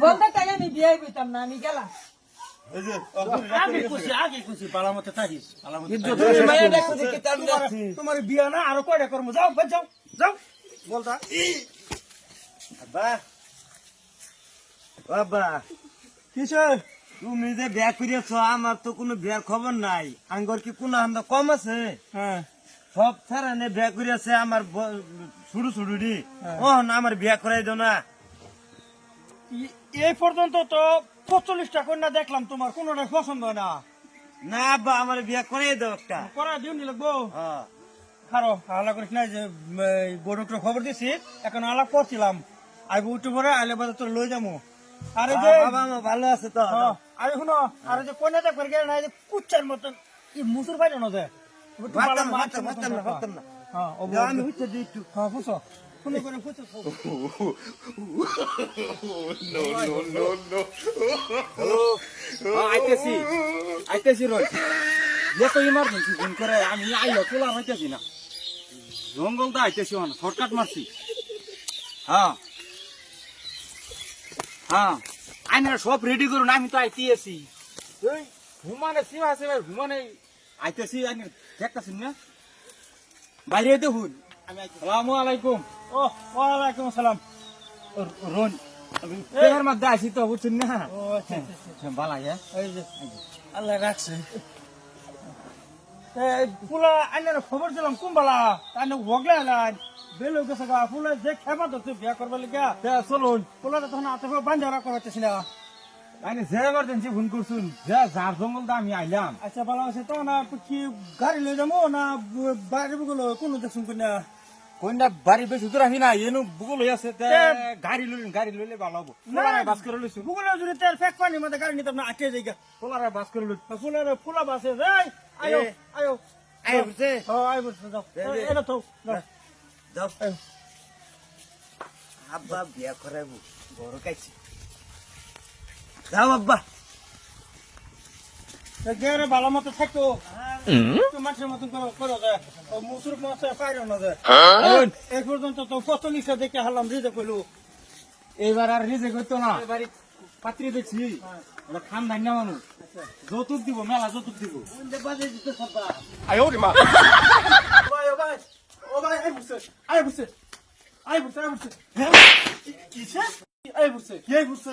বন্ধের টাকা আমি বিয়ে না আমি গেলাম। তোমার- বিয়া আরও কয়টা করব যাও যাও যাও। বলতা বাবা তুমি যে বিয়া করিয়াছ আমার তো কোনো বিয়ার খবর নাই। আঙ্গর কি কোনো আমরা কম আছে? হ্যাঁ। সব ছাড়ানে বিয়া করিয়াছে আমার শুরু শুরু। ও না আমার বিয়া করাই দাও না। এই পর্যন্ত তো পঁচল্লিশটা কন্যা দেখলাম তোমার কোনোটাই পছন্দ হয় না। না আব্বা আমার বিয়া করাই দাও একটা। করা দিও নি লাগবো। হ্যাঁ। খারো আলাপ করিস না যে গরুটার খবর দিছি এখন আলাপ করছিলাম আইব উঠে পরে আইলে বাজার তোর লই যাব আরে যে বাবা আমার ভালো আছে তো। হ্যাঁ, আরে শুনো আরে যে কন্যা দেখবার গেলে না কুচ্চার মতন ই মুসুর পাইল না যে? একটু ভাবতাম বালা না, ভাবতাম মতন না, দেখা। ভাবতাম হ্যাঁ ও বুঝছ আইতেছি। আইতেছি এত ইমার্জেন্সি ফোন করে আমি আইলো তোলা হইতেছি না। জঙ্গল তো আইতেছি না শর্টকাট মারছি। হ্যাঁ। হ্যাঁ। আইনারা সব রেডি করুন আমি তো আইতেছি এই ঘুমানে সীমা আছে ভাই ঘুমানে আইতেছি আইনে দেখতেছি না। বাইরে দেখুন। সালামু আলাইকুম। ও ওয়ালাইকুম আসসালাম। রোন পেয়ার মধ্যে আইছি তো বুঝছেন না? ও আচ্ছা আচ্ছা, আচ্ছা। ভালো হ্যাঁ। এই যে আল্লাহ রাখছে। আইনার খবর দিলাম কুম্বালা। আইনে বগলে আলান বেলো গেছে গা ফুলা যে তো তুই বিয়া করবার লিগা। চলুন। ফুলা তখন বান্ধা হচ্ছে না। আইনে যে এমার্জেন্সি ফোন করছুন। যে যার জঙ্গল আমি আইলাম। আচ্ছা ভালো আছে তো? না কি গাড়ি লয়ে যাব না বাইরে গুলো কোনো দেখুন কিনা কোনটা বাড়ি বেশি দূর আহি না এনু বুকুল হয়ে আছে তে গাড়ি লইলেন গাড়ি লইলে ভালো হব। না। পোলারে বাস করে লইছু? গুগলে যদি তেল ফেক পানি মধ্যে গাড়ি নিতাম না আটকে যাই পোলারে বাস করে লই ফুলার ফুলা বাসে যাই আয়ো। আয়ো। আই বুঝছে ও আয় বলছে যাও। এটা তো যাও। যাও। আয়ো। আব্বা বিয়া করাইবো। বড় কাইছি যাও আব্বা। গেরে ভালো মতো থাকতো মানুষের মতন করো করো যায় মুসুর মাছে পাইরো না যায় এই পর্যন্ত তো পঁয়তাল্লিশটা দেখে হারলাম রিজে কইলু এইবার আর রিজে করতো না। এবারে পাত্রী দেখছি। ওরা খান ধান্য মানুষ। যৌতুক দিব মেলা যৌতুক দিব। বাজে দিতে সব্বা। ভাই ও ভাই ও ভাই আই বুঝছে আই বুঝছে আই বুঝছে আই বুঝছে। হ্যাঁ? আই বুঝছে কে বুঝছে?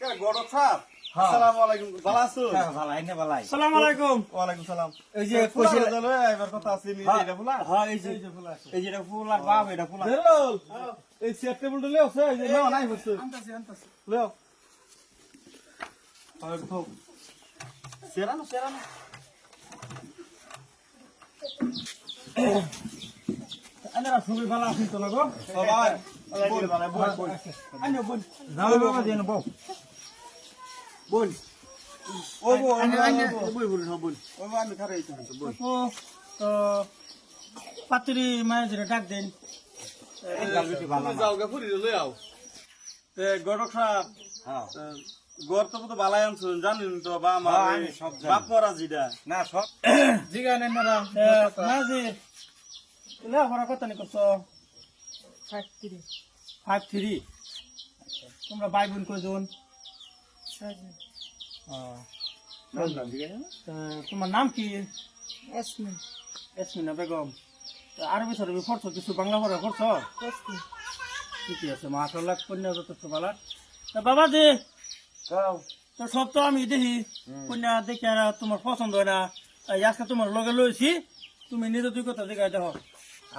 গড় হ্যাঁ। আসসালামু আলাইকুম ভালো আছো হ্যাঁ, ভালো আইনে ভালাই সালাম আলাইকুম ওয়ালাইকুম সালাম এই যে কইছিল কইছিল এবার কথা আছে নি এটা বলা হ্যাঁ এই যে এই যে এটা ফুল বাপ এটা ফুল আর- এই চেয়ার টেবিলটা লেও সে এই যে লেও নাই হচ্ছে আনতাছি আনতাছি লেও আর তো সেরানো সেরানো আনারা খুবই ভালো আছেন তো লগো সবাই বল বল বল বল আনো বোন যাও বাবা যেন বউ বল ও বল আনে, আনে। বল বল সব বল ও আমি খারে এই তো ও তো পাত্রী মায়ের ডাক দেন। যাও গা ফুরি লই আও। তে গড়ক সাহেব হ্যাঁ। গড় তো তো বালাই আনছুন জানেন তো বা আমার হ্যাঁ, আমি সব। বাপ মরা জিডা না সব জিগা নেন না মাঝে লে হরা কত নি করছ ফ্যাক্টরি ফাইভ থ্রি তোমরা ভাই বোন কয়জন? তোমার নাম কি? এসমি এসমিনা বেগম। তা আরবি সারবি পড়ছো কিছু বাংলা পড়া পড়ছো? ঠিকই আছে মাশাল্লাহ কন্যা যথেষ্ট ভালো। তা বাবা যে যাও তো সব তো আমি দেখি। কন্যা দেখে আর তোমার পছন্দ হয় না। আজকে তোমার লগে লইছি। তুমি নিজে দুই কথা দেখে দেখো।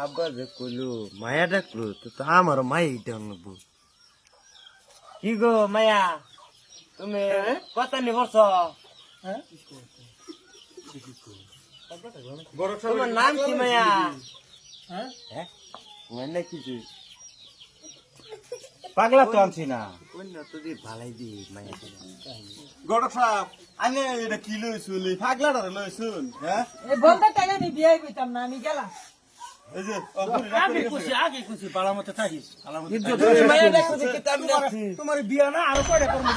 আব্বা যে কইলো মায়া ডাকলো তো তো আমার মাই এটা কি গো মায়া? তুমি কত নি বর্ষ হ্যাঁ তোমার নাম কি মায়া? হ্যাঁ? মানে কিছু পাগলা তো আনছি না। ভালাই দি মায়া। গড়ক সাহেব আনে এটা কি লইছুন? পাগলাটা লইছুন হ্যাঁ? বন্ধের টাকা নিয়ে বিয়ে করতাম না আমি গেলাম। তোমার- তোমার বিয়া না আরও কয়টা করব।